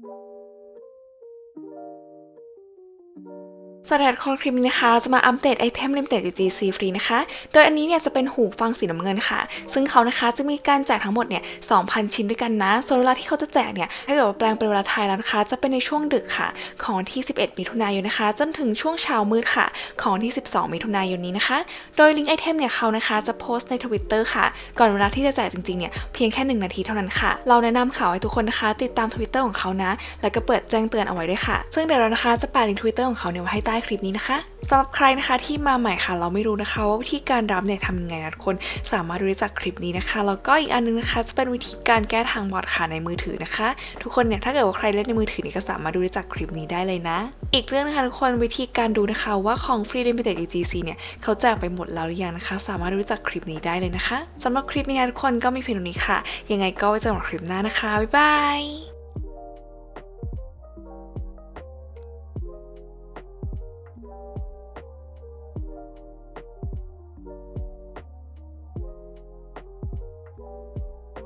thank you สวัสดีทุกคนคลิปนี้นะคะเราจะมาอัปเดตไอเทมลิมเต็ด GC ฟรีนะคะ โดยอันนี้เนี่ยจะเป็นหูฟังสีน้ำเงินค่ะ ซึ่งเขานะคะจะมีการแจกทั้งหมดเนี่ย 2,000 ชิ้นด้วยกันนะ ส่วนเวลาที่เขาจะแจกเนี่ย ถ้าเกิดว่าแปลงเป็นเวลาไทยแล้วนะคะ จะเป็นในช่วงดึกค่ะ ของที่ 11 มิถุนายนนะคะ จนถึงช่วงเช้ามืดค่ะ ของที่ 12 มิถุนายนนี้นะคะ โดยลิงก์ไอเทมเนี่ยเขานะคะจะโพสต์ในทวิตเตอร์ค่ะ ก่อนเวลาที่จะแจกจริงๆเนี่ย เพียงแค่ 1 นาทีเท่านั้นค่ะ เราแนะนำข่าวให้ทุกคนนะคะ ติดตามทวิตเตอร์ของเขานะ แล้วก็เปิดแจ้งเตือนเอาไว้ด้วยค่ะ ซึ่งเดี๋ยวเรานะคะจะปะลิงก์ทวิตเตอร์ของเขาเนี่ยไว้ให้ใต้คลิปนี้นะคะสำหรับใครนะคะที่มาใหม่ค่ะ เราไม่รู้นะคะว่าวิธีการรับเนี่ยทำยังไงนะทุกคนสามารถดูได้จากคลิปนี้นะคะ แล้วก็อีกอันนึงนะคะจะเป็นวิธีการแก้ทางบอทค่ะในมือถือนะคะ ทุกคนเนี่ยถ้าเกิดว่าใครเล่นในมือถือนี่ก็สามารถดูได้จากคลิปนี้ได้เลยนะ อีกเรื่องนะคะทุกคนวิธีการดูนะคะว่าของ Free Limited UGC เนี่ยเขาแจกไปหมดแล้วหรือยังนะคะ สามารถดูได้จากคลิปนี้ได้เลยนะคะสำหรับคลิปนี้นะทุกคนก็มีเพียงเท่านี้ค่ะ ยังไงก็ไว้เจอกันคลิปหน้านะคะบ๊ายบาย